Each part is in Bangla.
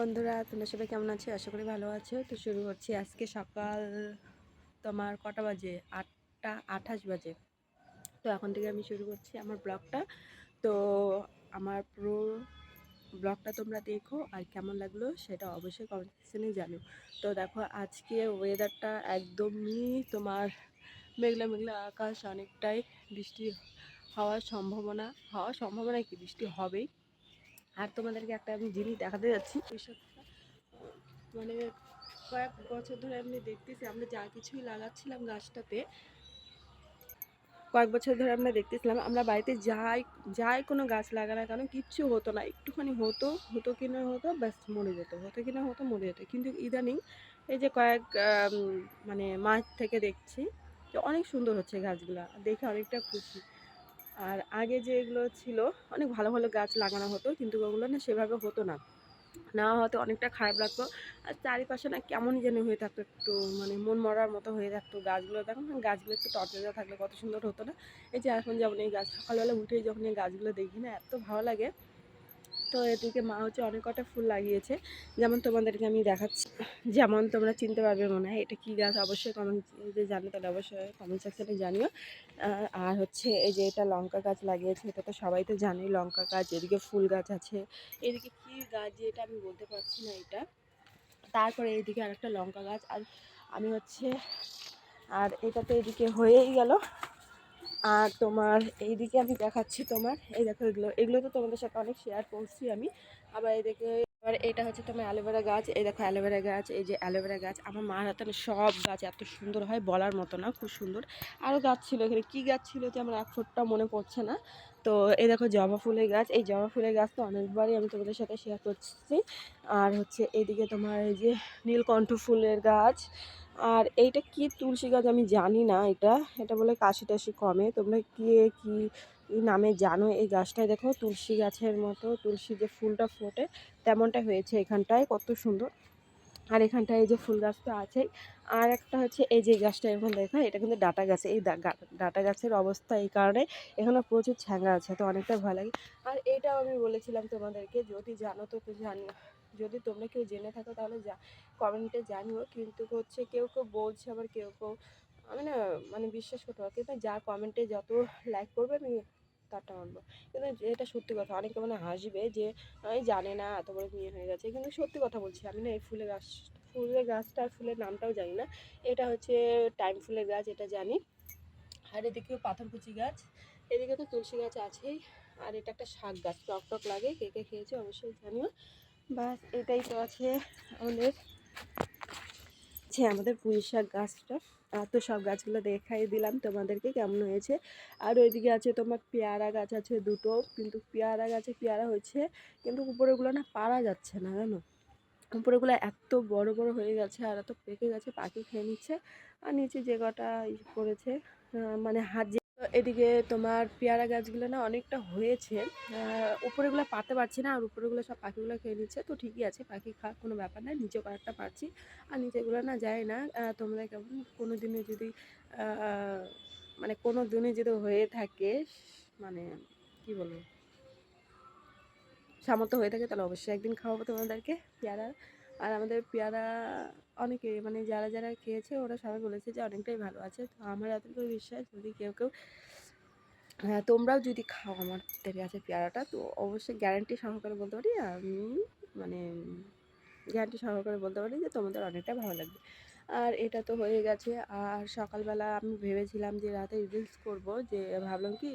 বন্ধুরা, তোমরা সবাই কেমন আছো? আশা করি ভালো আছো। তো শুরু করছি আজকে সকাল তোমার কটা বাজে? আটটা, আঠাশ বাজে। তো এখন থেকে আমি শুরু করছি আমার ব্লগটা। তো আমার পুরো ব্লগটা তোমরা দেখো আর কেমন লাগল সেটা অবশ্যই কমেন্ট সেকশনে জানো। তো দেখো, আজকে ওয়েদারটা একদমই তোমার মেঘলা মেঘলা আকাশ, অনেকটাই বৃষ্টি হওয়ার সম্ভাবনা হওয়ার সম্ভাবনা কি? বৃষ্টি হবেই। আর তোমাদেরকে একটা আমি জিনিস দেখাতে যাচ্ছি। কৃষকটা মানে কয়েক বছর ধরে আমি দেখতেছি, আমরা যা কিছুই লাগাচ্ছিলাম গাছটাতে, কয়েক বছর ধরে আমরা দেখতেছিলাম, আমরা বাড়িতে যাই যাই কোনো গাছ লাগা না কেন, কিচ্ছু হতো না। একটুখানি হতো হতো কি না হতো, ব্যাস মরে যেত, হতো কি না হতো মরে যেত। কিন্তু ইদানিং এই যে কয়েক মানে মাস থেকে দেখছি যে অনেক সুন্দর হচ্ছে গাছগুলা, দেখে অনেকটা খুশি। আর আগে যেগুলো ছিল, অনেক ভালো ভালো গাছ লাগানো হতো, কিন্তু ওগুলো না সেভাবে হতো না। না হয়তো অনেকটা খারাপ লাগতো। আর চারিপাশে না কেমন যেন হয়ে থাকতো, একটু মানে মন মরার মতো হয়ে থাকতো গাছগুলো। দেখো না, গাছগুলো একটু তরতাজা থাকলে কত সুন্দর হতো না। এই যে এখন যেমন এই গাছ সকালবেলা উঠেই যখন এই গাছগুলো দেখি না, এত ভালো লাগে। তো এদিকে মা হচ্ছে অনেক কটা ফুল লাগিয়েছে। যেমন তোমাদেরকে আমি দেখাচ্ছি। যেমন তোমরা চিনতে পারবে মনে হয় এটা কী গাছ, অবশ্যই কমেন্ট যদি জানো তাহলে অবশ্যই কমেন্ট সেকশনে জানিও। আর হচ্ছে এই যে এটা লঙ্কা গাছ লাগিয়েছে, এটা তো সবাই তো জানেই লঙ্কা গাছ, এদিকে ফুল গাছ আছে। এদিকে কী গাছ এটা আমি বলতে পারছি না এটা। তারপরে এইদিকে আরেকটা লঙ্কা গাছ। আর আমি হচ্ছে, আর এটা তো এদিকে হয়েই গেল। আর তোমার এইদিকে আমি দেখাচ্ছি তোমার। এই দেখো এগুলো এগুলো তো তোমাদের সাথে অনেক শেয়ার করছি আমি। আবার এদিকে এবার এটা হচ্ছে তোমার অ্যালোভেরা গাছ। এই দেখো অ্যালোভেরা গাছ, এই যে অ্যালোভেরা গাছ। আমার মার হাতে সব গাছ এত সুন্দর হয়, বলার মতো না, খুব সুন্দর। আরও গাছ ছিল এখানে। কী গাছ ছিল যে আমার এক ফুটটা মনে পড়ছে না। তো এই দেখো জবা ফুলের গাছ। এই জবা ফুলের গাছ তো অনেকবারই আমি তোমাদের সাথে শেয়ার করছি। আর হচ্ছে এইদিকে তোমার এই যে নীলকণ্ঠ ফুলের গাছ। আর এইটা কি তুলসী গাছ আমি জানি না এটা। এটা বলে কাশি টাশি কমে। তোমরা কে কি নামে জানো এই গাছটায়? দেখো তুলসী গাছের মতো, তুলসী যে ফুলটা ফোটে, তেমনটা হয়েছে এখানটায়, কত সুন্দর। আর এখানটায় এই যে ফুল গাছ তো আছেই। আর একটা হচ্ছে এই যে গাছটা এখন দেখো, এটা কিন্তু ডাটা গাছ। এই ডাটা গাছের অবস্থা এই কারণে এখানে প্রচুর ছ্যাঙ্গা আছে, তো অনেকটা ভালো লাগে। আর এইটাও আমি বলেছিলাম তোমাদেরকে, যদি জানো তো জানিও যদি তোমরা কেউ জেনে থাকো তাহলে যা কমেন্টে জানিও। কিন্তু হচ্ছে কেউ কেউ বলছে আবার কেউ কেউ, আমি না মানে বিশ্বাস করতে পারি। কিন্তু যা কমেন্টে যত লাইক করবে আমি তারটা মানবো। কিন্তু এটা সত্যি কথা, অনেকে মানে হাসবে যে আমি জানে না, এত বড় বিয়ে হয়ে গেছে। কিন্তু সত্যি কথা বলছি, আমি না এই ফুলের গাছ, ফুলের গাছটা আর ফুলের নামটাও জানি না। এটা হচ্ছে টাইম ফুলের গাছ, এটা জানি। আর এদিকেও পাথরকুচি গাছ, এদিকে তো তুলসী গাছ আছেই। আর এটা একটা শাক গাছ, টক টক লাগে, কে কে খেয়েছে অবশ্যই জানিও। বাস, এটাই তো আছে আমাদের। যে আমাদের পুঁই শাক গাছটা। আর তো সব গাছগুলো দেখাই দিলাম তোমাদেরকে কেমন হয়েছে। আর ওইদিকে আছে তোমার পেয়ারা গাছ আছে দুটো, কিন্তু পেয়ারা গাছে পেয়ারা হয়েছে, কিন্তু উপরেগুলো না পারা যাচ্ছে না, জানো? উপরেগুলো এত বড় বড় হয়ে গেছে, আর এত পেকে গেছে, পাখি খেয়ে নিচ্ছে। আর নিচে যে কটা করেছে মানে হাত এদিকে তোমার পেয়ারা গাছগুলো না অনেকটা হয়েছে। উপরেগুলো পাতে পারছি না, আর উপরেগুলো সব পাখিগুলো খেয়ে নিচ্ছে। তো ঠিকই আছে, পাখি খাক কোনো ব্যাপার না নিচে কয়েকটা পারছি। আর নিচেগুলো না যায় না। তোমরা কেমন কোনো দিনে যদি মানে কোনো দিনে যদি হয়ে থাকে মানে কি বলব, সামর্থ্য হয়ে থাকে, তাহলে অবশ্যই একদিন খাওয়াবো তোমাদেরকে পেয়ারা আর আমাদের পেয়ারা অনেকে মানে যারা যারা খেয়েছে, ওরা সবাই বলেছে যে অনেকটাই ভালো আছে। তো আমার এতটুকু বিশ্বাস, যদি কেউ কেউ হ্যাঁ তোমরাও যদি খাও আমাদের আছে পেয়ারাটা, তো অবশ্যই গ্যারান্টি সহকারে বলতে পারি, আমি মানে গ্যারান্টি সহকারে বলতে পারি যে তোমাদের অনেকটা ভালো লাগবে। আর এটা তো হয়ে গেছে, আর সকালবেলা আমি ভেবেছিলাম যে রাতে রিলস করব, যে ভাবলাম কি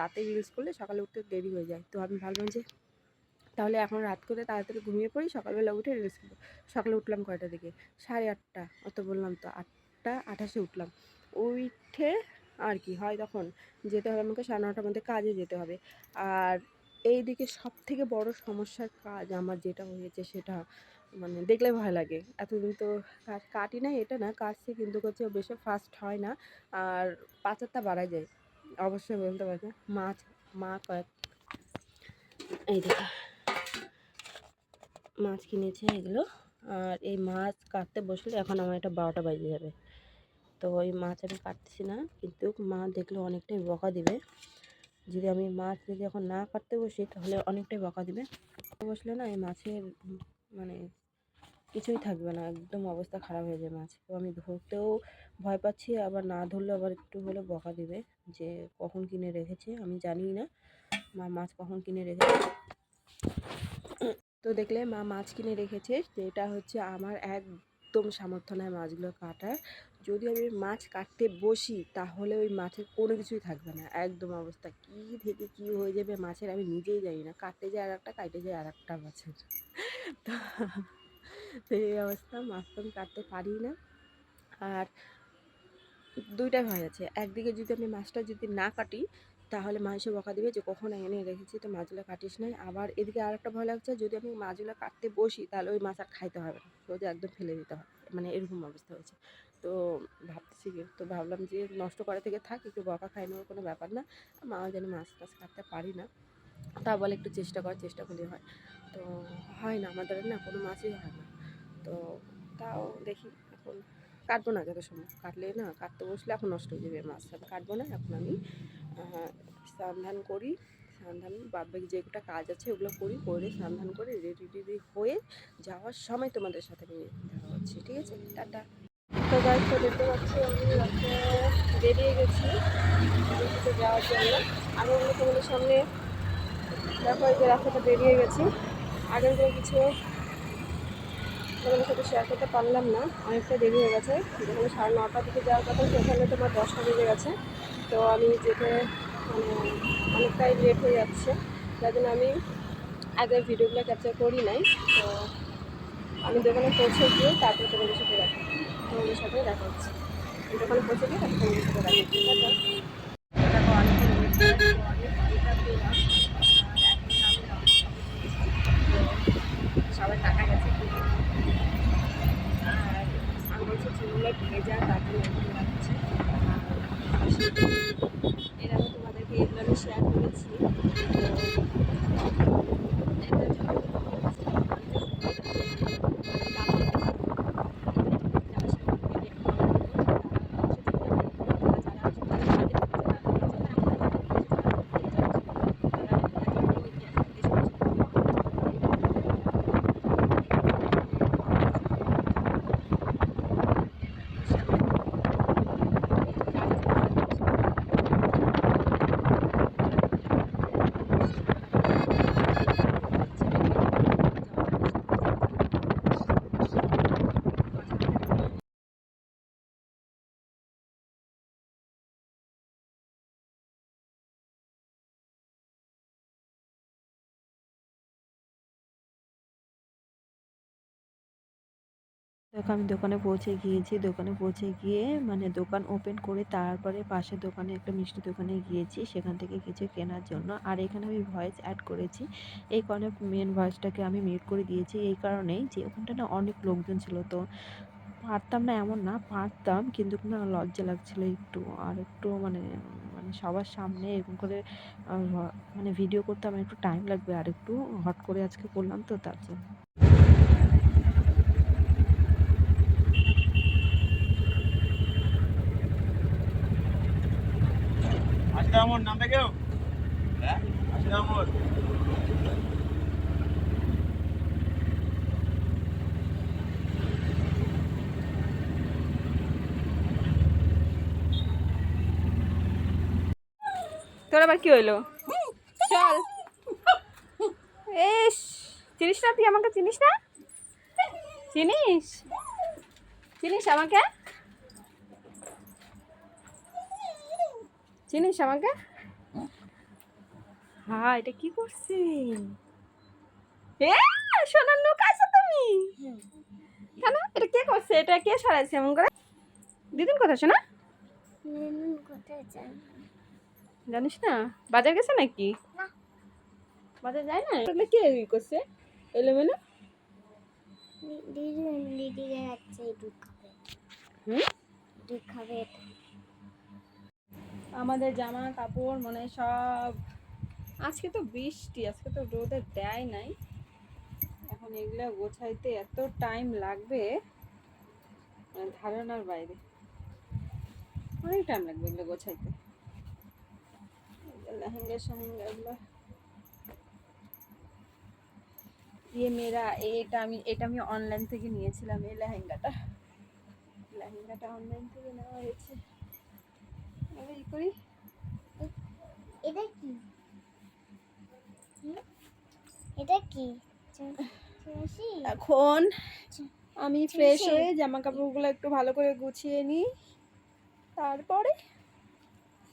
রাতে রিলস করলে সকালে উঠতে দেরি হয়ে যায়। তো আমি ভাবলাম যে তাহলে এখন রাত করে তাড়াতাড়ি ঘুমিয়ে পড়ি, সকালবেলা উঠে রিলস সকালে উঠলাম কয়টার দিকে? সাড়ে আটটা, অত বললাম তো, আটটা, আঠাশে উঠলাম। উঠে আর কি হয় তখন? যেতে হবে আমাকে সাড়ে নটার মধ্যে কাজে যেতে হবে। আর এই দিকে সব থেকে বড় সমস্যার কাজ আমার যেটা হয়েছে সেটা মানে দেখলে ভয় লাগে। এতদিন তো কাজ কাটি না এটা না কাটছি কিন্তু হচ্ছে বেশি ফাস্ট হয় না। আর পাচারটা বাড়া যায়। অবশ্যই বলতে পারবে। মাছ, মা কয়েক, এই দেখো। মাছ কিনেছে এগুলো। আর এই মাছ কাটতে বসলে এখন আমার এটা বারোটা বাজে যাবে। তো ওই মাছ আমি কাটতেছি না, কিন্তু মা দেখলে অনেকটাই বকা দিবে। যদি আমি মাছ যদি এখন না কাটতে বসি, তাহলে অনেকটাই বকা দিবে। বসলে না এই মাছের মানে কিছুই থাকবে না, একদম অবস্থা খারাপ হয়ে যায় মাছ। তো আমি ধরতেও ভয় পাচ্ছি, আবার না ধরলে আবার একটু হলে বকা দিবে যে কখন কিনে রেখেছে আমি জানি না। মা মাছ কখন কিনে রেখেছে? তো দেখলে মা মাছ কিনে রেখেছে, যেটা হচ্ছে আমার একদম সামর্থ্য নয় মাছগুলো কাটার। যদি আমি মাছ কাটতে বসি, তাহলে ওই মাছের কোনো কিছুই থাকবে না। একদম অবস্থা। কী থেকে কী হয়ে যাবে মাছের, আমি নিজেই জানি না। কাটতে যায় আর একটা কাটতে যায় আর একটা মাছের। তো তো এই অবস্থা। মাছ তো আমি কাটতে পারি না। আর দুইটা ভয় আছে। একদিকে যদি আমি মাছটা যদি না কাটি তাহলে মা এসে বকা দিবে যে, কখন এনে রেখেছি তো মাছগুলো কাটিস নাই। আবার এদিকে আর একটা ভয় লাগছে, যদি আমি মাছগুলো কাটতে বসি, তাহলে ওই মাছ আর খাইতে হবে না। সোজা একদম ফেলে দিতে হবে মানে এরকম অবস্থা হয়েছে। তো ভাবতেছি তো ভাবলাম যে নষ্ট করা থেকে থাক, একটু বকা খাই নেওয়ার কোনো ব্যাপার না। মা যেন মাছ টাছ কাটতে পারি না। তা বলে একটু চেষ্টা করার চেষ্টা করলে হয়। তো হয় না আমাদের না কোনো মাছই হয় না। তো তাও দেখি এখন কাটবো না যত সময় কাটলে না, কাটতে বসলে এখন নষ্ট হয়ে যাবে মাছ। আমি কাটবো না, এখন আমি স্নান ধান করি স্নান ধান বাদ বাকি যেগুলো কাজ আছে ওগুলো করি, করে স্নান ধান করে রেডি রেডি হয়ে যাওয়ার সময় তোমাদের সাথে আমি দেখা হচ্ছে, ঠিক আছে? টাটা। তো গাইড তো দেখতে পাচ্ছি আমি বেরিয়ে গেছি ডিউটিতে যাওয়ার জন্য। আমি অন্য তোমাদের সামনে দেখো যে রাস্তাটা বেরিয়ে গেছি। আগের কোনো কিছু তোমাদের সাথে শেয়ার করতে পারলাম না, অনেকটা দেরি হয়ে গেছে। যেখানে সাড়ে নটার দিকে যাওয়ার কথা, সেখানে তোমার দশটা বেজে গেছে। তো আমি যেতে মানে অনেকটাই লেট হয়ে যাচ্ছে। যার জন্য আমি আগের ভিডিওগুলো ক্যাপচার করি নাই। তো আমি দোকানে পৌঁছে গিয়ে তারপরে তোমাদের সাথে দেখা তোমাদের সাথে দেখা হচ্ছে। দোকানে পৌঁছে গিয়ে তারপর তোমাদের সাথে দেখা হচ্ছে। টাটা। দেখো অনেক সবাই টাকা গেছে। আর আমি বলছি, চুলগুলো ভেজা এরকম লাগছে। beep, beep. দেখো আমি দোকানে পৌঁছে গিয়েছি। দোকানে পৌঁছে গিয়ে মানে দোকান ওপেন করে তারপরে পাশের দোকানে একটা মিষ্টি দোকানে গিয়েছি। সেখান থেকে কিছু কেনার জন্য। আর এখানে আমি ভয়েস অ্যাড করেছি। এই কারণে মেন ভয়েসটাকে আমি মিউট করে দিয়েছি। এই কারণেই যে ওখানটা না অনেক লোকজন ছিল তো পারতাম না এমন না, পারতাম কিন্তু না লজ্জা লাগছিল একটু। আর একটু মানে মানে সবার সামনে এরকম করে মানে ভিডিও করতে আমার একটু টাইম লাগবে। আর একটু হট করে আজকে করলাম তো তার জন্য। মোট নামবে কেউ হ্যাঁ? আশি তোর আবার কি হইল? চল। এস চিনিস না তুই আমাকে? চিনিস না? চিনিস? চিনিস আমাকে? চিনিস আমাকে? হ্যাঁ এটা কি করছি? এ সোনার লোক আছো তুমি? কেন? এটা কে করছে? এটা কে সরাইছে এমন করে? দিদিন কোথায় শোনা। জানিস না? বাজার গেছে নাকি। বাজার যায় না এগুলো কে ই করছে? এলোমেলো? দিদি দিদি যাচ্ছে দুধ খাবে। হুম? দুধ খাবে এটা। আমাদের জামা কাপড় মানে সব। আজকে তো বৃষ্টি, আজকে তো রোদে দেয় নাই। এখন এগুলো গোছাইতে এত টাইম লাগবে মানে ধারণার বাইরে। অনেক টাইম লাগবে এগুলো গোছাইতে। লেহেঙ্গা সেহেঙ্গা এগুলো। ইয়ে মেয়েরা, এটা আমি এটা আমি অনলাইন থেকে নিয়েছিলাম, এই লেহেঙ্গাটা। লেহেঙ্গাটা অনলাইন থেকে নেওয়া হয়েছে। এবার ই করি। এটা কি? এটা কি? এখন আমি ফ্রেশ হয়ে জামা কাপড়গুলো একটু ভালো করে গুছিয়ে নিই। তারপরে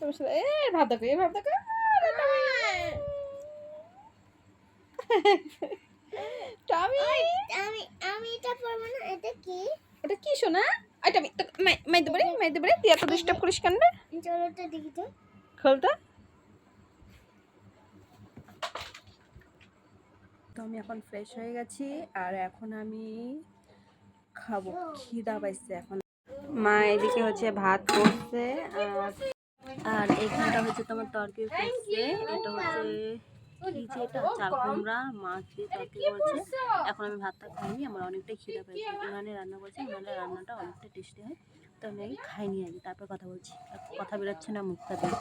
তোমার সাথে এ ভাব দেখো এ ভাব দেখো টমি! আমি আমি এটা পরবো না এটা কি? এটা কি শোনা এটা আমি মাইতে পারি মাইতে পারি তুই এত ডিস্টার্ব করিস কেন রে চলো তো দেখি তো। খোলতা তো আমি এখন ফ্রেশ হয়ে গেছি আর এখন আমি খাব। খিদা পাইছে এখন। মা এদিকে হচ্ছে ভাত করছে আর আর এখানটা হচ্ছে তোমার তরকারি করছে এটা হচ্ছে কি যে এটা চাল কুমড়া মাছ দিয়ে তরকারি করছে। এখন আমি ভাতটা খাইনি আমার অনেকটাই খিদা পাইছে উনানে রান্না করছে উনানে রান্নাটা অনেকটা টেস্টি হয়। তো আমি আগে খাইনি আগে তারপর কথা বলছি। কথা বেরোচ্ছে না মুখটা দিয়ে।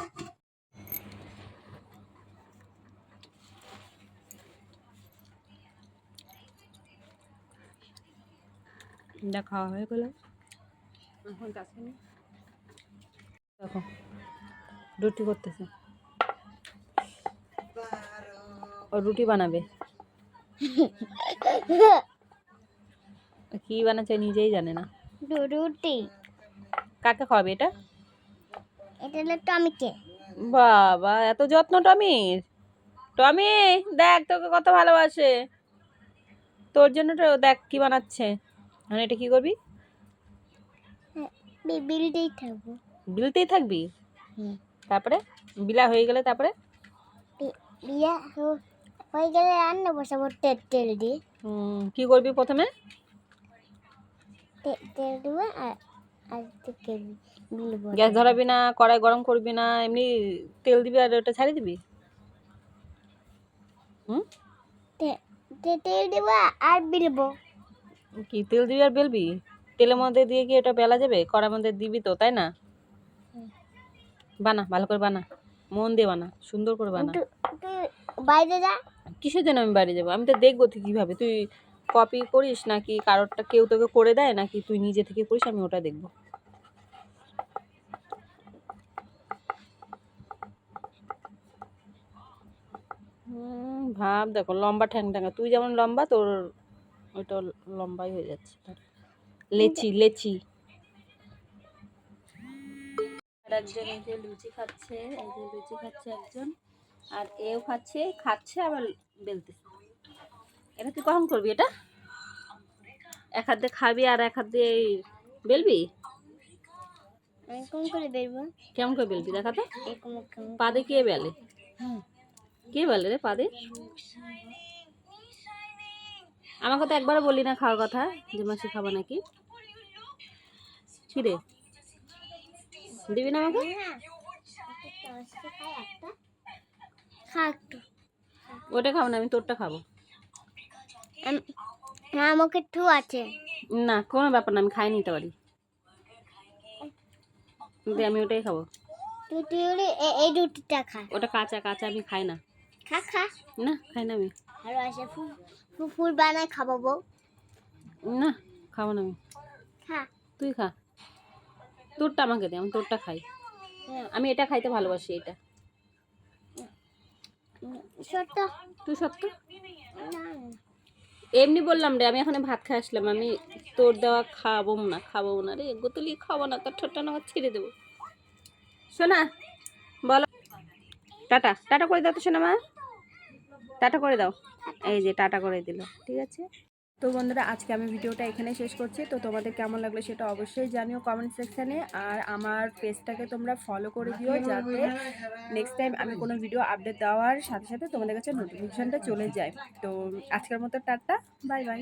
খাওয়া হয়ে গেল। এখন দেখো রুটি করতেছে। ও রুটি বানাবে। কি বানাচ্ছে নিজেই জানে না। রুটি। কাকে খাওয়াবে এটা? এটা হলো টমিকে। বাবা এত যত্ন টমির। টমি দেখ তোকে কত ভালোবাসে। তোর জন্য তো দেখ কি বানাচ্ছে। এখন এটা কি করবি? বিলতেই থাকব। বিলতেই থাকবি? তারপরে? বিলা হয়ে গেলে তারপরে? বিয়া হো- হয়ে গেলে রান্না বসাবো তেল তেল দিয়ে। হুম, কি করবি প্রথমে? তেল দেবো আর আর গ্যাস ধরাবি না কড়াই গরম করবি না এমনি তেল দিবি আর ওটা ছাড়ি দিবি? হুম? তেল দেবো আর বিলবো। কি তেল দিবি আর বেলবি? তেলের মধ্যে দিয়ে কি এটা বেলা যাবে? কড়ার মধ্যে দিবি তো তাই না? বানা ভালো করে বানা। মন দিয়ে বানা সুন্দর করে বানা। বাইরে যা। কিসের জন্য আমি বাড়ি যাব? আমি তো দেখব তুই কীভাবে। তুই কপি করিস নাকি কারোরটা কেউ তোকে করে দেয় নাকি তুই নিজে থেকে করিস, আমি ওটা দেখব। ভাব দেখো, লম্বা ঠ্যাং ঠ্যাঙ্গা তুই যেমন লম্বা, তোর ওইটা লম্বাই হয়ে যাচ্ছে। লেচি লেচি। আর একজন এই যে লুচি খাচ্ছে, এই যে লুচি খাচ্ছে একজন। আর এও খাচ্ছে খাচ্ছে আবার বেলতেছে। এটা তুই কখন করবি এটা? এক হাত দিয়ে খাবি আর এক হাত দিয়ে বেলবি? আমি করে কেমন করে বেলবি দেখা তো? পাদে কে বেলে? কে বেলে রে পাদে? আমাকে তো একবারও বলি না খাওয়ার কথা যে মাসি খাব নাকি? রে? দিবি না আমাকে? খা একটু ওটা খাব না আমি তোরটা খাব। না আমাকে একটু আছে। না কোনো ব্যাপার না আমি খাই নিতে পারি। কিন্তু আমি ওটাই খাব। তুই তুই এই রুটিটা খা। ওটা কাঁচা কাঁচা আমি খাই না। খা খা। না খাই না আমি। আর আসে ফুল বানায় খাব না খাব না আমি। খা। তুই খা। তোরটা আমাকে দে আমি তোরটা খাই। হ্যাঁ, আমি এটা খাইতে ভালোবাসি এটা। উম, ছোট্ট তুই সত্য এমনি বললাম রে আমি এখানে ভাত খাই আসলাম আমি তোর দেওয়া খাব না খাব না রে গোতলি খাব না তোর ঠোঁটটা না ছিঁড়ে দেবো। শোনা বলো। টাটা টাটা করে দাও তো শোনা মা। টাটা করে দাও। এই যে টাটা করে দিল ঠিক আছে? তো বন্ধুরা আজকে আমি ভিডিওটা এখানে শেষ করছি। তো তোমাদের কেমন লাগল সেটা অবশ্যই জানিও কমেন্ট সেকশানে আর আমার পেজটাকে তোমরা ফলো করে দিও যাতে নেক্সট টাইম আমি কোনো ভিডিও আপডেট দেওয়ার সাথে সাথে তোমাদের কাছে নোটিফিকেশানটা চলে যায়। তো আজকের মতো টাটা বাই বাই